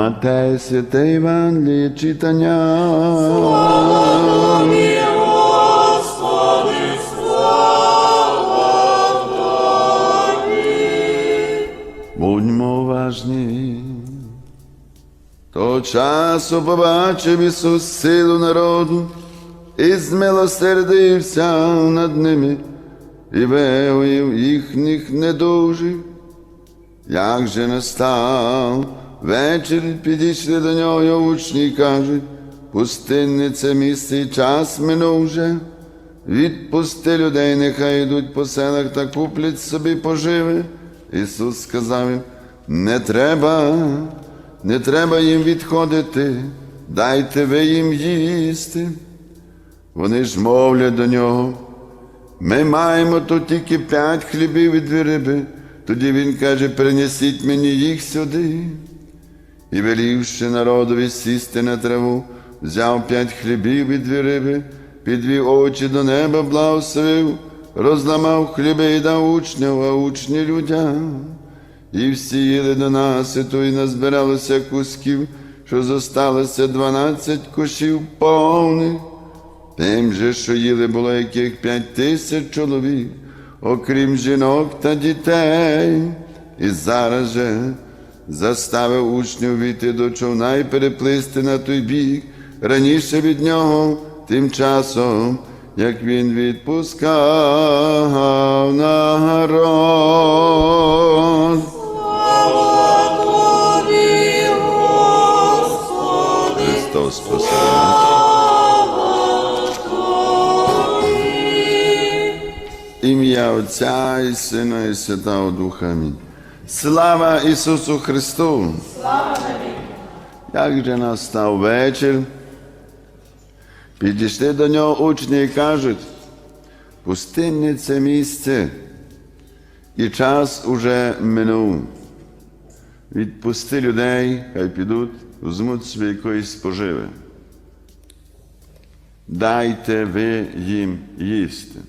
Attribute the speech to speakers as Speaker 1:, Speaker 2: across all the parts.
Speaker 1: Матея святе Євангеліє читання. Будьмо уважні. Того часу побачив Ісус силу народу і змилосердився над ними і виявив їхніх недужих. Як же настав вечір, підійшли до нього його учні і кажуть, пустинне це місце і час минув вже. Відпусти людей, нехай йдуть по селах та куплять собі поживи. Ісус сказав їм, не треба, не треба їм відходити, дайте ви їм їсти. Вони ж мовлять до нього. Ми маємо тут тільки п'ять хлібів і дві риби. Тоді він каже, принесіть мені їх сюди. І велівши народові сісти на траву, взяв п'ять хлібів і дві риби, підвів очі до неба, благословив, розламав хліби і дав учням, а учні людям. І всі їли до наситу, і назбиралося кусків, що зосталося дванадцять кошів повних. Тим же, що їли було яких п'ять тисяч чоловік, окрім жінок та дітей, і зараз же заставив учнів війти до човна і переплисти на той бік раніше від нього, тим часом, як він відпускав народ. Христос спасає. Ім'я Отця і Сина, і Святого Духа. Амінь. Слава Ісусу Христу! Слава Як же настав вечір? Підійшли до нього учні і кажуть, пустинне це місце, і час уже минув. Відпусти людей, хай підуть, візьмуть собі якоїсь споживи. Дайте ви їм їсти.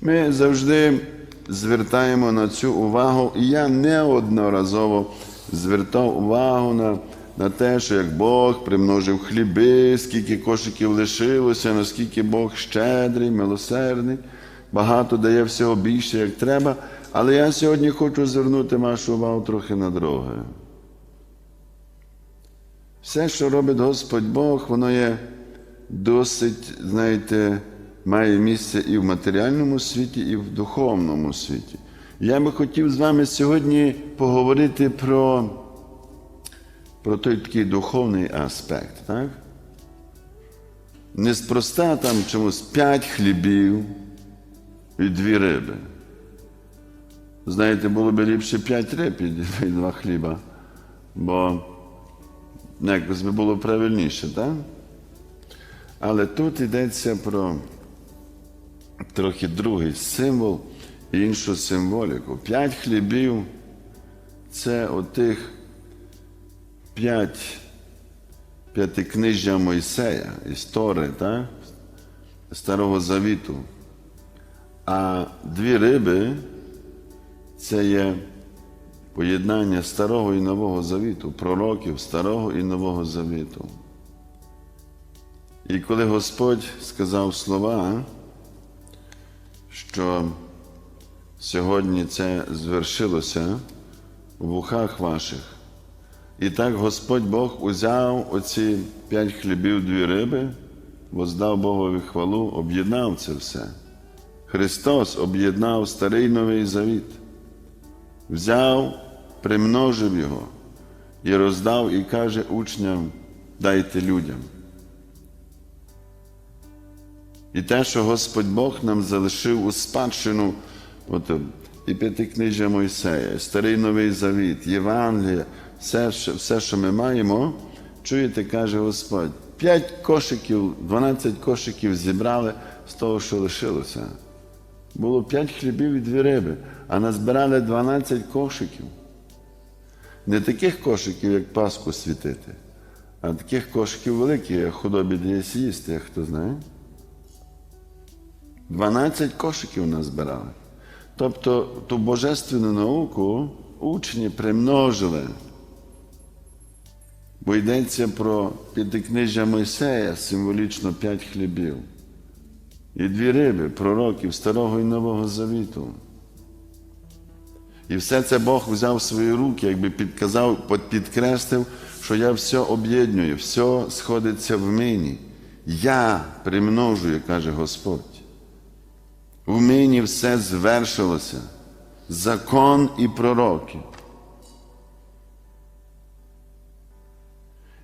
Speaker 1: Ми завжди звертаємо на цю увагу, і я неодноразово звертав увагу на, на те, що як Бог примножив хліби, скільки кошиків лишилося, наскільки Бог щедрий, милосердний, багато дає всього більше, як треба. Але я сьогодні хочу звернути вашу увагу трохи на друге. Все, що робить Господь Бог, воно є досить, знаєте, має місце і в матеріальному світі, і в духовному світі. Я би хотів з вами сьогодні поговорити про, про той такий духовний аспект. Так? Неспроста там чомусь п'ять хлібів і дві риби. Знаєте, було б ліпше п'ять риб і два хліба, бо ну, якось би було правильніше, так? Але тут йдеться про трохи другий символ іншу символіку. П'ять хлібів це отих п'ять п'ятикнижжя Мойсея, історії так? Старого Завіту. А дві риби це є поєднання Старого і Нового Завіту, пророків Старого і Нового Завіту. І коли Господь сказав слова, що сьогодні це звершилося в вухах ваших, і так Господь Бог узяв оці п'ять хлібів, дві риби, воздав Богові хвалу, об'єднав це все. Христос об'єднав старий новий завіт, взяв, примножив його і роздав, і каже учням: дайте людям. І те, що Господь Бог нам залишив у спадщину, от, і п'ятикнижжя Мойсея, Старий Новий Завіт, Євангелія, все, все, що ми маємо, чуєте, каже Господь, п'ять кошиків, 12 кошиків зібрали з того, що лишилося. Було п'ять хлібів і дві риби, а назбирали 12 кошиків. Не таких кошиків, як Пасху світити, а таких кошиків великих, як худобі для їсти, як хто знає. 12 кошиків назбирали. Тобто ту божественну науку учні примножили. Бо йдеться про п'ятикнижжя Мойсея, символічно п'ять хлібів, і дві риби, пророків Старого і Нового Завіту. І все це Бог взяв в свої руки, якби підказав, підкреслив, що я все об'єдную, все сходиться в мені. Я примножую, каже Господь. Мені все звершилося. Закон і пророки.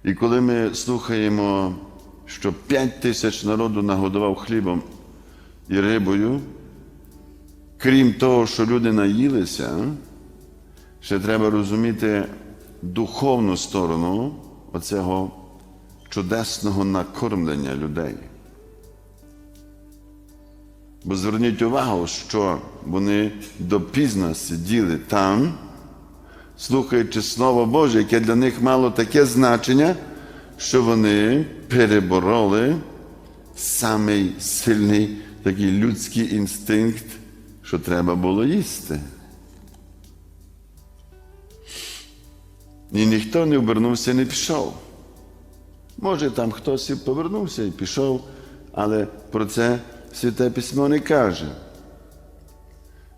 Speaker 1: І коли ми слухаємо, що п'ять тисяч народу нагодував хлібом і рибою, крім того, що люди наїлися, ще треба розуміти духовну сторону оцього чудесного накормлення людей. Бо зверніть увагу, що вони допізно сиділи там, слухаючи Слово Боже, яке для них мало таке значення, що вони перебороли самий сильний такий людський інстинкт, що треба було їсти. І ніхто не обернувся, не пішов. Може, там хтось і повернувся і пішов, але про це Святе Письмо не каже.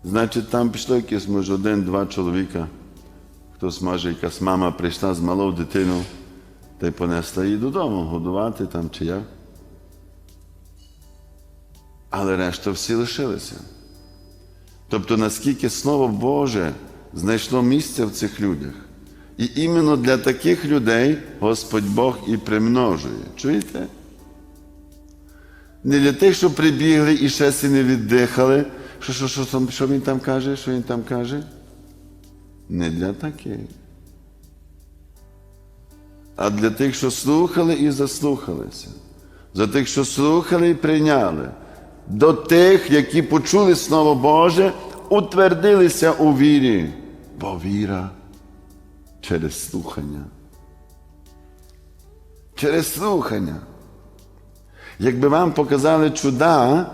Speaker 1: Значить, там пішло якесь, може, один-два чоловіка. Хтось, може, якась мама прийшла з малою дитиною та й понесла її додому, годувати там чи як. Але решта всі лишилися. Тобто, наскільки Слово Боже знайшло місце в цих людях. І іменно для таких людей Господь Бог і примножує. Чуєте? Не для тих, що прибігли і ще си не віддихали. Що, що, що, що, що він там каже? Що він там каже? Не для таких. А для тих, що слухали і заслухалися. За тих, що слухали і прийняли. До тих, які почули Слово Боже, утвердилися у вірі. Бо віра через слухання. Через слухання. Якби вам показали чуда,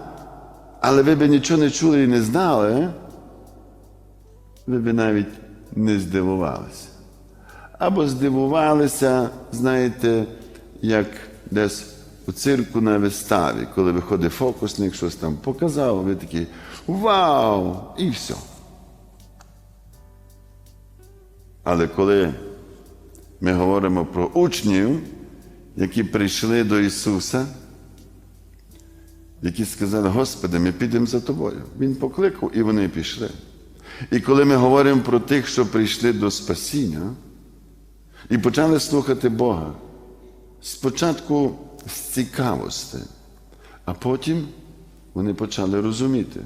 Speaker 1: але ви б нічого не чули і не знали, ви б навіть не здивувалися. Або здивувалися, знаєте, як десь у цирку на виставі, коли виходить фокусник, щось там показав, ви такі Вау! І все. Але коли ми говоримо про учнів, які прийшли до Ісуса, які сказали, Господи, ми підемо за тобою. Він покликав, і вони пішли. І коли ми говоримо про тих, що прийшли до спасіння, і почали слухати Бога, спочатку з цікавості, а потім вони почали розуміти.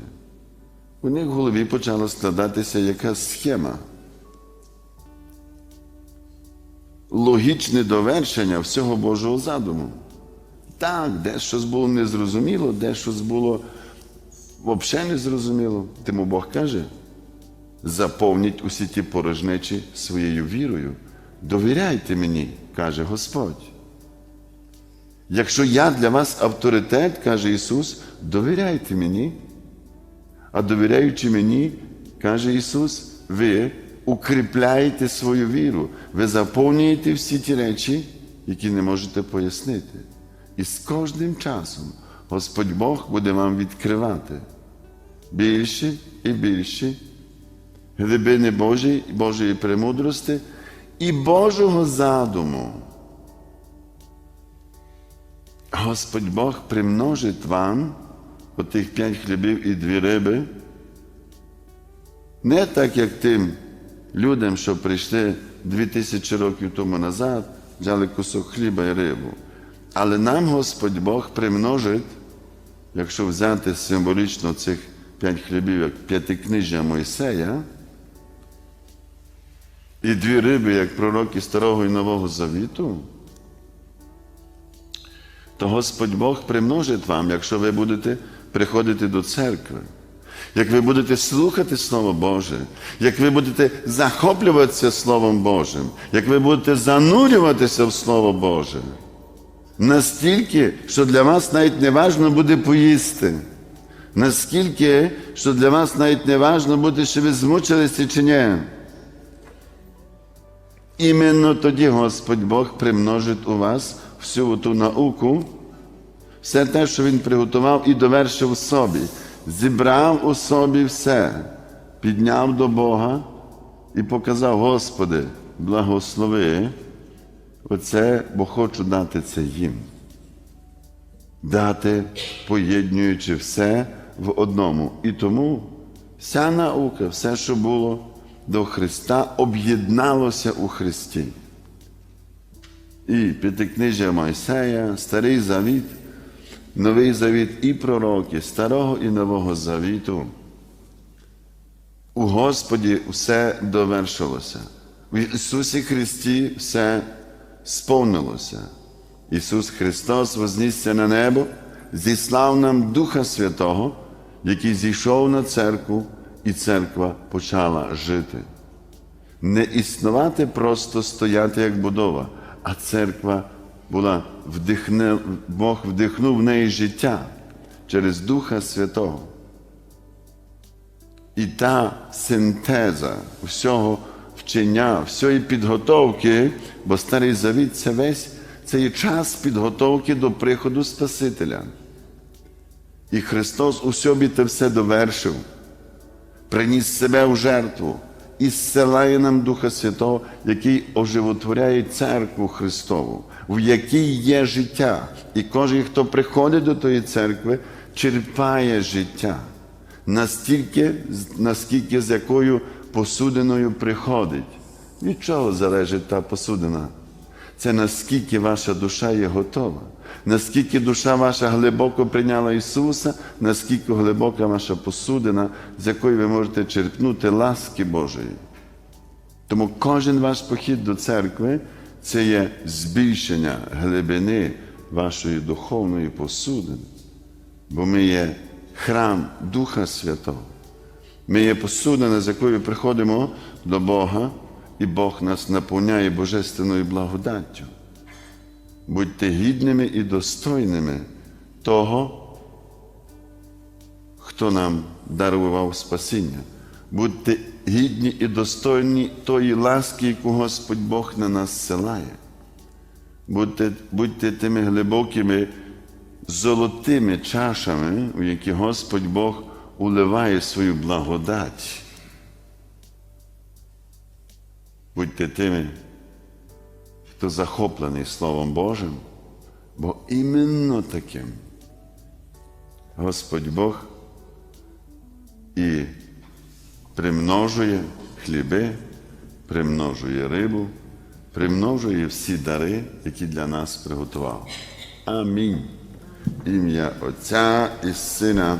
Speaker 1: У них в голові почала складатися якась схема. Логічне довершення всього Божого задуму. Так, де щось було незрозуміло, де щось було взагалі незрозуміло. Тому Бог каже: заповніть усі ті порожнечі своєю вірою. Довіряйте мені, каже Господь. Якщо я для вас авторитет, каже Ісус, довіряйте мені. А довіряючи мені, каже Ісус, ви укріпляєте свою віру, ви заповнюєте всі ті речі, які не можете пояснити. І з кожним часом Господь Бог буде вам відкривати більше і більше глибини Божої, Божої премудрості і Божого задуму. Господь Бог примножить вам отих п'ять хлібів і дві риби. Не так, як тим людям, що прийшли дві тисячі років тому назад, взяли кусок хліба і рибу. Але нам Господь Бог примножить, якщо взяти символічно цих п'ять хлібів, як п'ятикнижжя Мойсея, і дві риби, як пророки Старого і Нового Завіту, то Господь Бог примножить вам, якщо ви будете приходити до церкви, як ви будете слухати Слово Боже, як ви будете захоплюватися Словом Божим, як ви будете занурюватися в Слово Боже. Настільки, що для вас навіть не важно буде поїсти. Наскільки, що для вас навіть не важно буде, чи ви змучилися чи ні. іменно тоді Господь Бог примножить у вас всю ту науку, все те, що Він приготував і довершив у собі, зібрав у собі все, підняв до Бога і показав, Господи, благослови оце, бо хочу дати це їм. Дати, поєднуючи все в одному. І тому вся наука, все, що було до Христа, об'єдналося у Христі. І п'ятикнижжя Мойсея, Старий Завіт, Новий Завіт і пророки Старого і Нового Завіту. У Господі все довершилося. В Ісусі Христі все сповнилося. Ісус Христос вознісся на небо, зіслав нам Духа Святого, який зійшов на церкву, і церква почала жити. Не існувати просто стояти як будова, а церква була вдихне, Бог вдихнув в неї життя через Духа Святого. І та синтеза всього вчення, всієї підготовки, бо Старий Завіт це весь це є час підготовки до приходу Спасителя. І Христос у собі те все довершив, приніс себе в жертву і зсилає нам Духа Святого, який оживотворяє церкву Христову, в якій є життя. І кожен, хто приходить до тої церкви, черпає життя настільки, наскільки з якою посудиною приходить. Від чого залежить та посудина? Це наскільки ваша душа є готова, наскільки душа ваша глибоко прийняла Ісуса, наскільки глибока ваша посудина, з якої ви можете черпнути ласки Божої. Тому кожен ваш похід до церкви це є збільшення глибини вашої духовної посудини, бо ми є храм Духа Святого. Ми є посудина, з якою приходимо до Бога, і Бог нас наповняє божественною благодаттю. Будьте гідними і достойними того, хто нам дарував спасіння. Будьте гідні і достойні тої ласки, яку Господь Бог на нас силає. Будьте, будьте тими глибокими золотими чашами, у які Господь Бог уливає свою благодать. Будьте тими, хто захоплений Словом Божим, бо іменно таким Господь Бог і примножує хліби, примножує рибу, примножує всі дари, які для нас приготував. Амінь. Ім'я Отця і Сина